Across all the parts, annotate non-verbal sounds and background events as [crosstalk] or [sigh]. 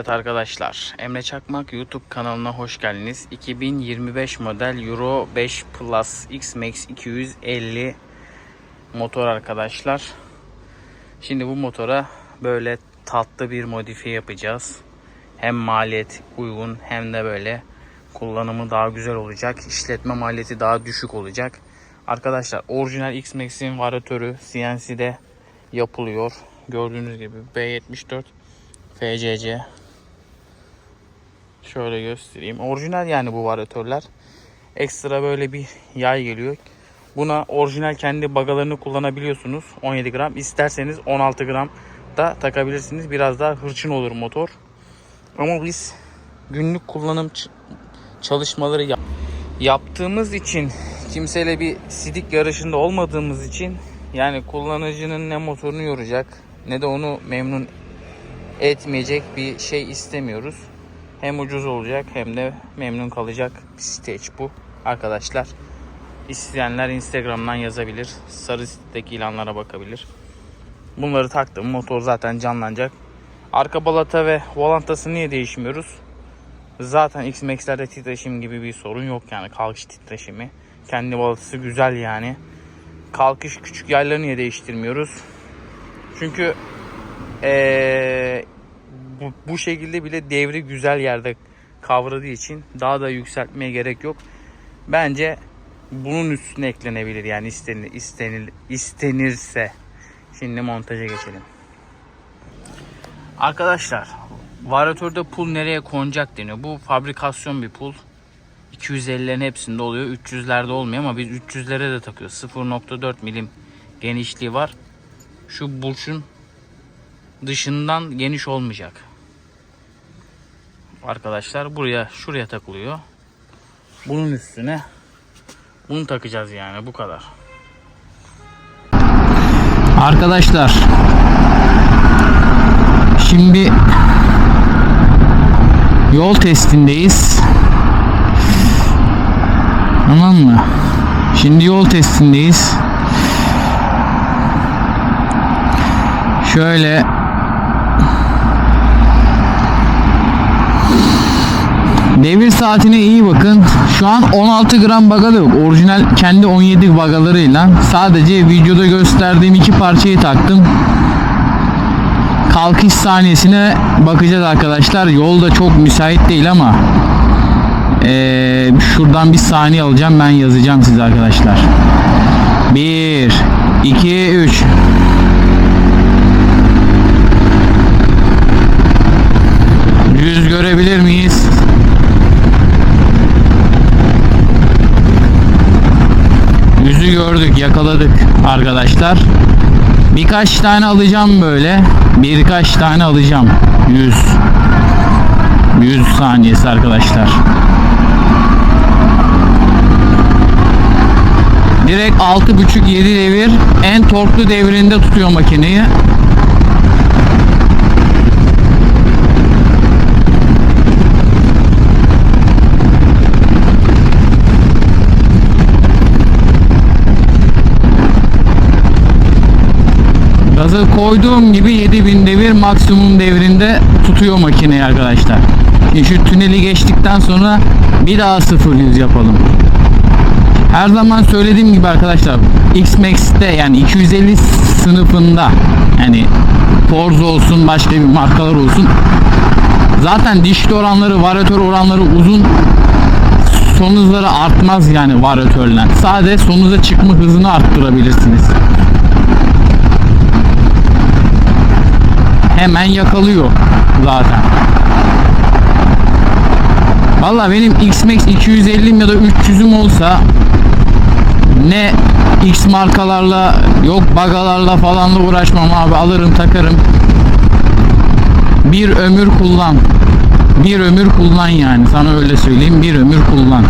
Evet arkadaşlar, Emre Çakmak YouTube kanalına hoş geldiniz. 2025 model Euro 5 Plus X-Max 250 motor arkadaşlar. Şimdi bu motora böyle tatlı bir modifiye yapacağız. Hem maliyet uygun hem de böyle kullanımı daha güzel olacak. İşletme maliyeti daha düşük olacak. Arkadaşlar orijinal X-Max'in varatörü CNC'de yapılıyor. Gördüğünüz gibi B74 FCC Şöyle göstereyim. Orijinal yani bu varatörler. Ekstra böyle bir yay geliyor. Buna orijinal kendi bagalarını kullanabiliyorsunuz. 17 gram. İsterseniz 16 gram da takabilirsiniz. Biraz daha hırçın olur motor. Ama biz günlük kullanım çalışmaları yap- yaptığımız için kimseyle bir sidik yarışında olmadığımız için yani kullanıcının ne motorunu yoracak ne de onu memnun etmeyecek bir şey istemiyoruz. Hem ucuz olacak hem de memnun kalacak bir stage bu arkadaşlar. İsteyenler Instagram'dan yazabilir. Sarı sitedeki ilanlara bakabilir. Bunları taktım. Motor zaten canlanacak. Arka balata ve volantası niye değişmiyoruz? Zaten X-Max'lerde titreşim gibi bir sorun yok yani kalkış titreşimi. Kendi balatası güzel yani. Kalkış küçük yayları niye değiştirmiyoruz? Çünkü ee, bu, bu şekilde bile devri güzel yerde kavradığı için daha da yükseltmeye gerek yok. Bence bunun üstüne eklenebilir yani istenir, istenir, istenirse. Şimdi montaja geçelim. Arkadaşlar varatörde pul nereye konacak deniyor. Bu fabrikasyon bir pul. 250'lerin hepsinde oluyor. 300'lerde olmuyor ama biz 300'lere de takıyoruz. 0.4 milim genişliği var. Şu burçun dışından geniş olmayacak. Arkadaşlar buraya şuraya takılıyor. Bunun üstüne bunu takacağız yani bu kadar. Arkadaşlar şimdi yol testindeyiz. Tamam mı? Şimdi yol testindeyiz. Şöyle Devir saatine iyi bakın. Şu an 16 gram bagalı yok. Orijinal kendi 17 bagalarıyla. Sadece videoda gösterdiğim iki parçayı taktım. Kalkış saniyesine bakacağız arkadaşlar. Yol da çok müsait değil ama ee, şuradan bir saniye alacağım. Ben yazacağım size arkadaşlar. 1 2 3 gördük, yakaladık arkadaşlar. Birkaç tane alacağım böyle. Birkaç tane alacağım. 100. 100 saniyesi arkadaşlar. Direkt 6.5-7 devir en torklu devrinde tutuyor makineyi. Gazı koyduğum gibi 7000 devir maksimum devrinde tutuyor makineyi arkadaşlar. Şimdi şu tüneli geçtikten sonra bir daha 0 100 yapalım. Her zaman söylediğim gibi arkadaşlar X-Max'te yani 250 sınıfında yani Forza olsun başka bir markalar olsun zaten dişli oranları varatör oranları uzun son hızları artmaz yani varatörle. Sadece son hıza çıkma hızını arttırabilirsiniz. Hemen yakalıyor zaten. Valla benim X-Max 250'm ya da 300'üm olsa ne X markalarla yok bagalarla falanla uğraşmam abi alırım takarım. Bir ömür kullan. Bir ömür kullan yani sana öyle söyleyeyim bir ömür kullan.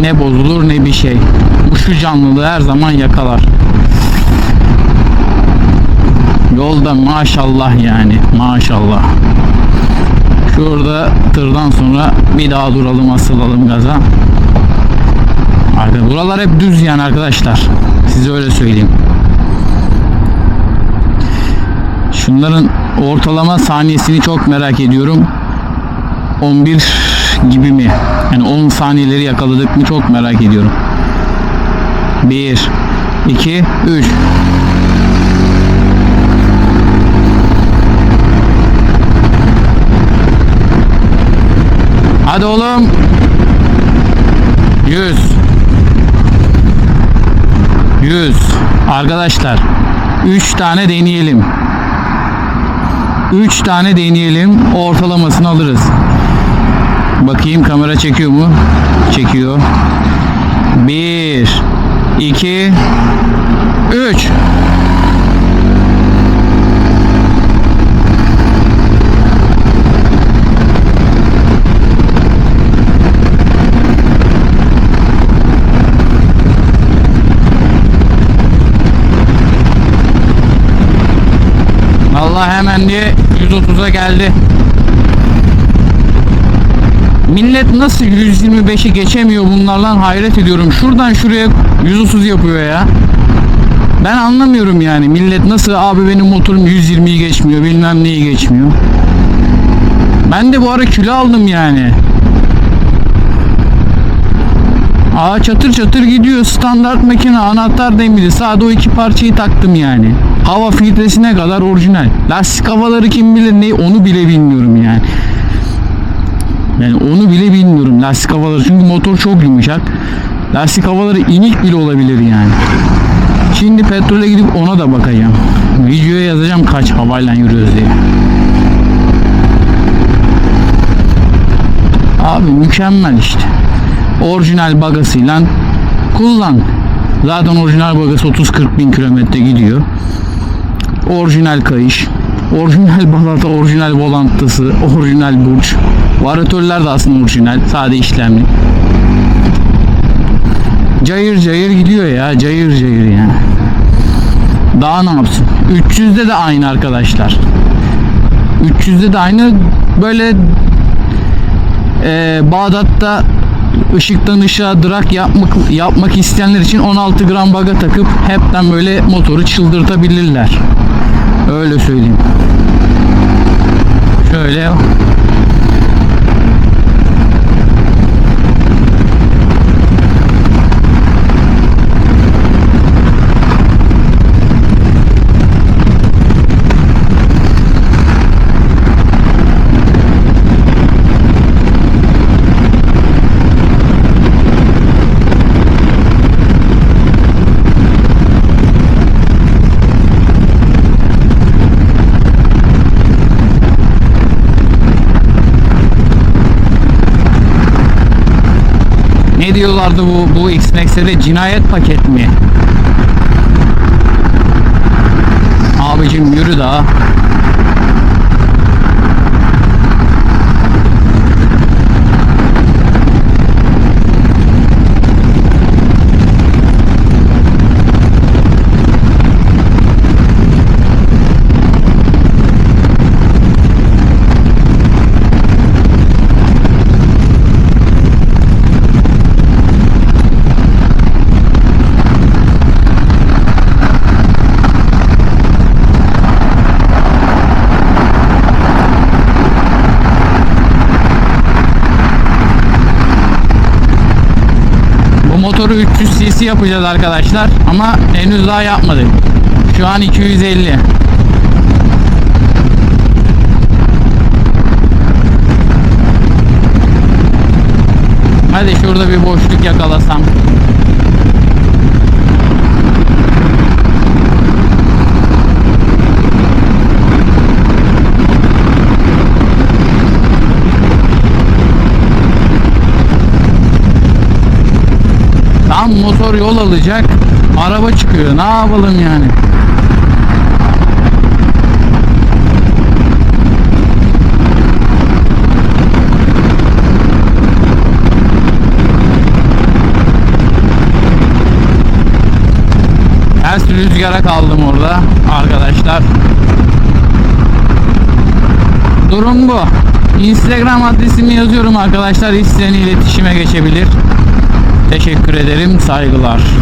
Ne bozulur ne bir şey. Bu şu canlılığı her zaman yakalar. Yolda maşallah yani maşallah. Şurada tırdan sonra bir daha duralım asılalım gaza. Arkadaşlar buralar hep düz yani arkadaşlar. Size öyle söyleyeyim. Şunların ortalama saniyesini çok merak ediyorum. 11 gibi mi? Yani 10 saniyeleri yakaladık mı çok merak ediyorum. 1 2 3 Hadi oğlum. 100 100 Arkadaşlar 3 tane deneyelim. 3 tane deneyelim. Ortalamasını alırız. Bakayım kamera çekiyor mu? Çekiyor. 1 2 3 Allah hemen diye 130'a geldi. Millet nasıl 125'i geçemiyor bunlarla hayret ediyorum. Şuradan şuraya 130 yapıyor ya. Ben anlamıyorum yani. Millet nasıl abi benim motorum 120'yi geçmiyor bilmem neyi geçmiyor. Ben de bu ara kilo aldım yani. Aa çatır çatır gidiyor. Standart makine anahtar demiri. Sağda o iki parçayı taktım yani. Hava filtresine kadar orijinal. Lastik havaları kim bilir ne onu bile bilmiyorum yani. Yani onu bile bilmiyorum lastik havaları çünkü motor çok yumuşak. Lastik havaları inik bile olabilir yani. Şimdi petrole gidip ona da bakacağım. Videoya yazacağım kaç havayla yürüyoruz diye. Abi mükemmel işte. Orijinal bagasıyla kullan. Zaten orijinal bagası 30-40 bin kilometre gidiyor. Orijinal kayış. Orijinal [laughs] balata, orijinal volantısı, orijinal burç. Varatörler de aslında orijinal. Sade işlemli. Cayır cayır gidiyor ya. Cayır cayır yani. Daha ne yapsın? 300'de de aynı arkadaşlar. 300'de de aynı. Böyle e, Bağdat'ta ışıktan ışığa drag yapmak yapmak isteyenler için 16 gram baga takıp hepten böyle motoru çıldırtabilirler. Öyle söyleyeyim. Şöyle ne diyorlardı bu bu X-Max'e cinayet paket mi? Abicim yürü daha. Bu motoru 300 cc yapacağız arkadaşlar ama henüz daha yapmadık. Şu an 250. Hadi şurada bir boşluk yakalasam. Tam motor yol alacak. Araba çıkıyor. Ne yapalım yani? Ters rüzgara kaldım orada arkadaşlar. Durum bu. Instagram adresimi yazıyorum arkadaşlar. İsteyen iletişime geçebilir. Teşekkür ederim. Saygılar.